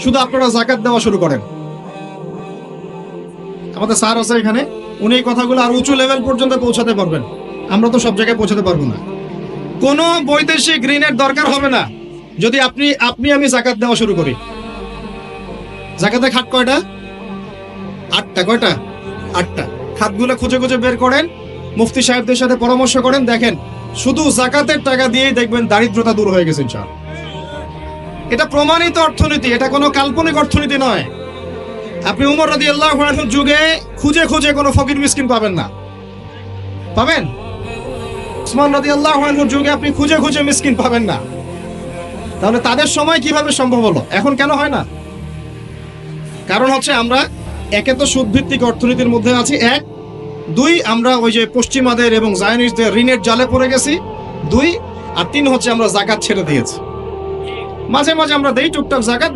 শুধু আপনারা জাকাত দেওয়া শুরু করেন। আমাদের স্যার আছে এখানে, উনি এই কথাগুলো আর উঁচু লেভেল পর্যন্ত পৌঁছাতে পারবেন। আমরা তো সব জায়গায় পৌঁছাতে পারব না। কোনো বৈদেশিক ঋণের দরকার হবে না। যদি আপনি আপনি আমি জাকাত দেওয়া শুরু করি। জাকাতে খাট কয়টা? আটটা কয়টা? আটটা। খাতগুলো খুঁজে খুঁজে বের করেন, মুফতি সাহেবদের সাথে পরামর্শ করেন, দেখেন, শুধু জাকাতের টাকা দিয়েই দেখবেন দারিদ্রতা দূর হয়ে গেছে, ইনশাআল্লাহ। এটা প্রমাণিত অর্থনীতি, এটা কোনো কাল্পনিক অর্থনীতি নয়। আপনি উমর রাদি আল্লাহ যুগে খুঁজে খুঁজে কোনো ফকির মিসকিন পাবেন না। পাবেন? উসমান রাদি আল্লাহ যুগে আপনি খুঁজে খুঁজে মিসকিন পাবেন না। তাহলে তাদের সময় কীভাবে সম্ভব হলো? এখন কেন হয় না? কারণ হচ্ছে আমরা একে তো সুদভিত্তিক অর্থনীতির মধ্যে আছি, এক। দুই, আমরা ওই যে পশ্চিমাদের এবং জায়নিস্টদের ঋণের জালে পড়ে গেছি। দুই, আর তিন হচ্ছে আমরা জাকাত ছেড়ে দিয়েছি। মাঝে মাঝে আমরা দেই টুকটাক জাকাত